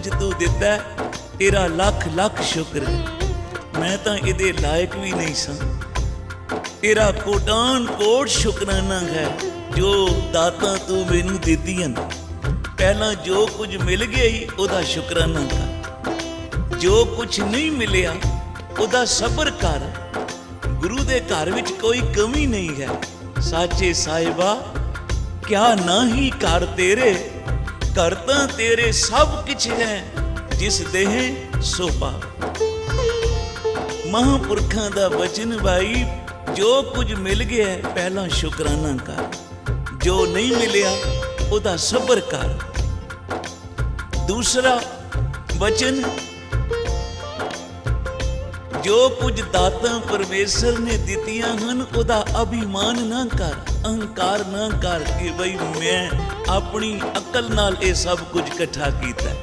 ਕੁਝ ਤੂੰ ਦਿੱਤਾ ਤੇਰਾ ਲੱਖ ਲੱਖ ਸ਼ੁਕਰ ਮੈਂ ਤਾਂ ਇਹਦੇ ਲਾਇਕ ਵੀ ਨਹੀਂ ਸਾਂ। ਤੇਰਾ ਕੋਟਾਨ ਕੋਟ ਸ਼ੁਕਰਾਨਾ ਹੈ, ਜੋ ਦਾਤਾਂ ਤੂੰ ਮੈਨੂੰ ਦਿੱਤੀਆਂ ਪਹਿਲਾਂ ਜੋ ਕੁਝ ਮਿਲ ਗਿਆ ਹੀ ਉਹਦਾ ਸ਼ੁਕਰਾਨਾ ਕਰ। ਜੋ ਕੁਝ ਨਹੀਂ ਮਿਲਿਆ, ਉਹਦਾ ਸਬਰ ਕਰ। ਗੁਰੂ ਦੇ ਘਰ ਵਿੱਚ ਕੋਈ ਕਮੀ ਨਹੀਂ ਹੈ। ਸਾਚੇ ਸਾਹਿਬਾ, ਕਿਆ ਨਹੀਂ ਕਰ ਤੇਰੇ ਘਰ ਤਾਂ ਤੇਰੇ ਸਭ ਕੁਝ ਹੈ, ਜਿਸ ਦੇਹ ਸੋ ਪਾ ਮਹਾਂਪੁਰਖਾਂ ਦਾ ਵਚਨ ਭਾਈ, ਜੋ ਕੁਝ ਮਿਲ ਗਿਆ ਪਹਿਲਾਂ ਸ਼ੁਕਰਾਨਾ ਕਰ। ਜੋ ਨਹੀਂ ਮਿਲਿਆ, ਉਹਦਾ ਸਬਰ ਕਰ। ਦੂਸਰਾ ਵਚਨ ਜੋ ਕੁਝ ਦਾਤਾਂ ਪਰਮੇਸ਼ਰ ਨੇ ਦਿੱਤੀਆਂ ਹਨ, ਉਹਦਾ ਅਭਿਮਾਨ ਨਾ ਕਰ, ਅਹੰਕਾਰ ਨਾ ਕਰ ਕਿ ਬਈ ਮੈਂ ਆਪਣੀ ਅਕਲ ਨਾਲ ਇਹ ਸਭ ਕੁਝ ਇਕੱਠਾ ਕੀਤਾ।